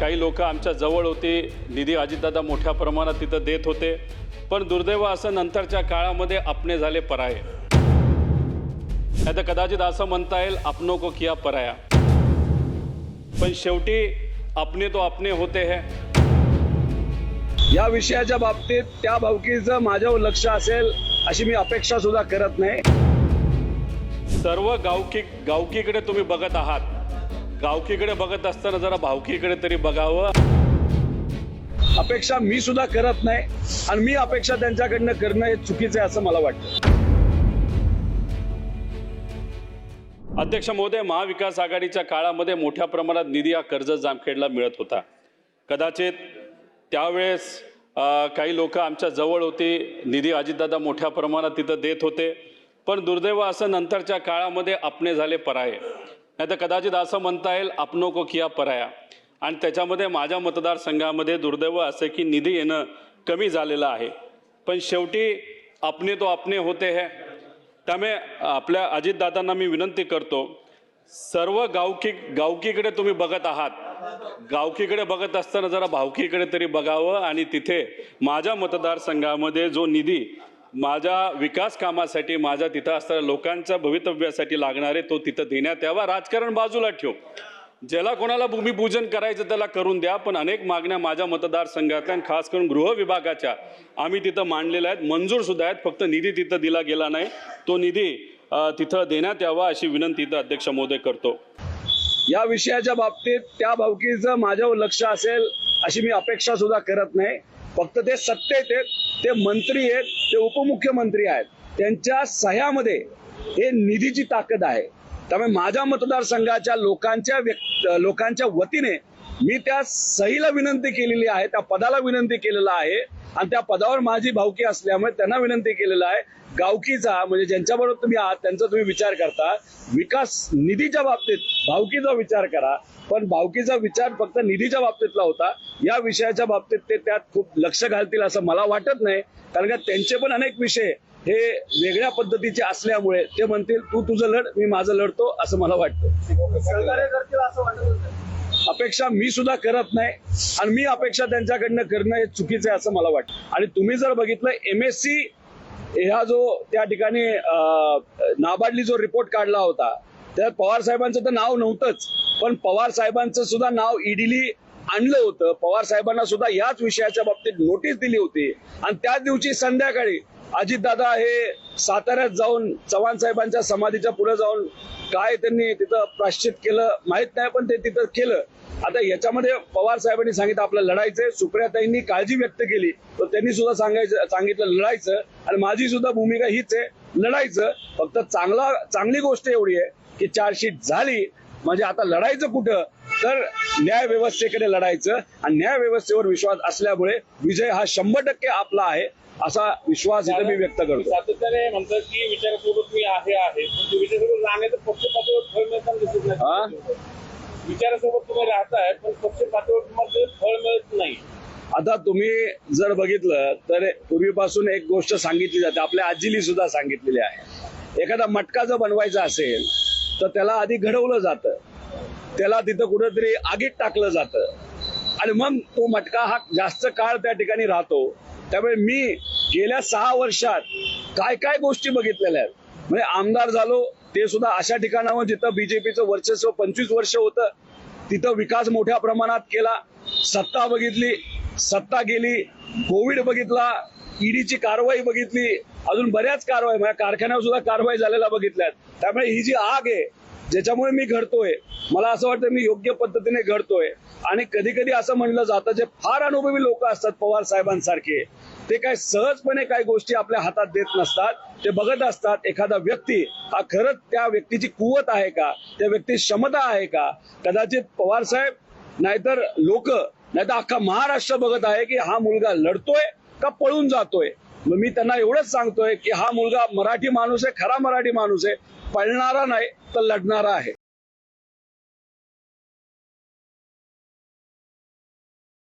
काही लोक आमच्या जवळ होते निधी अजितदादा मोठ्या प्रमाणात तिथं देत होते पण दुर्दैव असं नंतरच्या काळामध्ये आपणे झाले पराये. नाही तर कदाचित असं म्हणता येईल आपनो को किया पराया. पण शेवटी आपणे तो आपणे होते है. या विषयाच्या बाबतीत त्या भावकीचं माझ्यावर लक्ष असेल अशी मी अपेक्षा सुद्धा करत नाही. सर्व गावकी गावकीकडे तुम्ही बघत आहात. गावकीकडे बघत असताना जरा भावकीकडे तरी बघावं. अपेक्षा मी सुद्धा करत नाही आणि मी अपेक्षा त्यांच्याकडनं करणं हे चुकीचं आहे असं मला वाटतं. अध्यक्ष महोदय महाविकास आघाडीच्या काळामध्ये मोठ्या प्रमाणात निधी हा कर्जत जामखेडला मिळत होता. कदाचित त्यावेळेस काही लोक आमच्या जवळ होती. निधी अजितदादा मोठ्या प्रमाणात तिथं देत होते. पण दुर्दैव असं नंतरच्या काळामध्ये आपणे झाले पराये. नाही तर कदाचित असं म्हणता येईल आपनो को किया पराया. आणि त्याच्यामध्ये माझ्या मतदारसंघामध्ये दुर्दैव असं की निधी येणं कमी झालेलं आहे. पण शेवटी अपने तो आपणे होते है. त्यामुळे आपल्या अजितदादांना मी विनंती करतो सर्व गावकी गावकीकडे तुम्ही बघत आहात. गावकीकडे बघत असताना जरा भावकीकडे तरी बघावं आणि तिथे माझ्या मतदारसंघामध्ये जो निधी माझ्या विकास कामासाठी माझ्या तिथं असणाऱ्या लोकांच्या भवितव्यासाठी लागणारे तो तिथं देण्यात यावा राजकारण बाजूला ठेव. ज्याला कोणाला भूमिपूजन करायचं त्याला करून द्या पण अनेक मागण्या माझ्या मतदारसंघातल्या आणि खास करून गृह विभागाच्या आम्ही तिथं मांडलेल्या आहेत. मंजूर सुद्धा आहेत फक्त निधी तिथं दिला गेला नाही. तो निधी तिथं देण्यात यावा अशी विनंती इथं अध्यक्ष महोदय करतो. या विषयाच्या बाबतीत त्या भावकीचं माझ्यावर लक्ष असेल अशी मी अपेक्षा सुद्धा करत नाही. फक्त ते सत्तेत आहेत ते मंत्री आहेत ते उपमुख्यमंत्री आहेत. त्यांच्या सह्यामध्ये हे निधीची ताकद आहे. त्यामुळे माझ्या मतदारसंघाच्या लोकांच्या व्यक्त लोकांच्या वतीने मी त्या सहीला विनंती केलेली आहे त्या पदाला विनंती केलेला आहे. आणि त्या पदावर माझी भावकी असल्यामुळे त्यांना विनंती केलेला आहे गावकीचा म्हणजे ज्यांच्याबरोबर तुम्ही आहात त्यांचा तुम्ही विचार करता. विकास निधीच्या बाबतीत भावकीचा विचार करा पण भावकीचा विचार फक्त निधीच्या बाबतीतला होता. या विषयाच्या बाबतीत ते त्यात खूप लक्ष घालतील असं मला वाटत नाही. कारण का त्यांचे पण अनेक विषय हे वेगळ्या पद्धतीचे असल्यामुळे ते म्हणतील तू तुझं लढ मी माझं लढतो असं मला वाटतं. अपेक्षा मी सुद्धा करत नाही आणि मी अपेक्षा त्यांच्याकडनं करणं हे चुकीचं आहे असं मला वाटतं. आणि तुम्ही जर बघितलं एम एस सी ह्या जो त्या ठिकाणी नाबार्डली जो रिपोर्ट काढला होता त्यात पवार साहेबांचं तर नाव नव्हतंच पण पवार साहेबांचं सुद्धा नाव ईडीली आणलं होतं. पवार साहेबांना सुद्धा याच विषयाच्या बाबतीत नोटीस दिली होती. आणि त्याच दिवशी संध्याकाळी अजितदादा हे साताऱ्यात जाऊन चव्हाण साहेबांच्या समाधीच्या पुढे जाऊन काय त्यांनी तिथं प्राश्चित केलं माहीत नाही पण ते तिथं केलं. आता याच्यामध्ये पवार साहेबांनी सांगितलं आपलं लढायचंय. सुप्रियाताईंनी काळजी व्यक्त केली. तर त्यांनी सुद्धा सांगायचं सांगितलं लढायचं. आणि माझी सुद्धा भूमिका हीच आहे लढायचं. फक्त चांगला चांगली गोष्ट एवढी आहे की चार्जशीट झाली. म्हणजे आता लढायचं कुठं? तर न्याय व्यवस्थेकडे लढायचं आणि न्याय व्यवस्थेवर विश्वास असल्यामुळे विजय हा शंभर टक्के आपला आहे असा विश्वास इथे मी व्यक्त करतो. सातत्याने म्हणतात की विचारासोबत मी आहे आहे. पण ते विचारासोबत राहण्याचं पक्ष पातळीवर दिसत? नाही विचारासोबत तुम्ही राहताय पण पक्ष पातळीवर तुम्हाला फळ मिळत नाही. आता तुम्ही जर बघितलं तर पूर्वीपासून एक गोष्ट सांगितली जाते आपल्या आजीली सुद्धा सांगितलेली आहे. एखादा मटका जर बनवायचा असेल तर त्याला आधी घडवलं जातं. त्याला तिथं कुठेतरी आगीत टाकलं जातं. आणि मग तो मटका हा जास्त काळ त्या ठिकाणी राहतो. त्यामुळे मी गेल्या सहा वर्षात काय काय गोष्टी बघितलेल्या आहेत. म्हणजे आमदार झालो ते सुद्धा अशा ठिकाणावर जिथं बीजेपीचं वर्चस्व पंचवीस वर्ष होतं तिथं विकास मोठ्या प्रमाणात केला. सत्ता बघितली सत्ता गेली कोविड बघितला ईडीची कारवाई बघितली अजून बऱ्याच कारवाई कारखान्यावर सुद्धा कारवाई झालेल्या बघितल्यात त्यामुळे ही जी आग आहे ज्याच्यामुळे मी घडतोय. मला असं वाटतं मी योग्य पद्धतीने घडतोय. आणि कधी कधी असं म्हणलं जातं जे फार अनुभवी लोक असतात पवार साहेबांसारखे. ते काय सहजपणे काही गोष्टी आपल्या हातात देत नसतात. ते बघत असतात एखादा व्यक्ती हा खरंच त्या व्यक्तीची कुवत आहे का? त्या व्यक्तीची क्षमता आहे का? कदाचित पवार साहेब नाहीतर लोक नाहीतर अख्खा महाराष्ट्र बघत आहे की हा मुलगा लढतोय का पळून जातोय? मग मी त्यांना एवढंच सांगतोय की हा मुलगा मराठी माणूस आहे खरा मराठी माणूस आहे पळणारा नाही तर लढणारा आहे.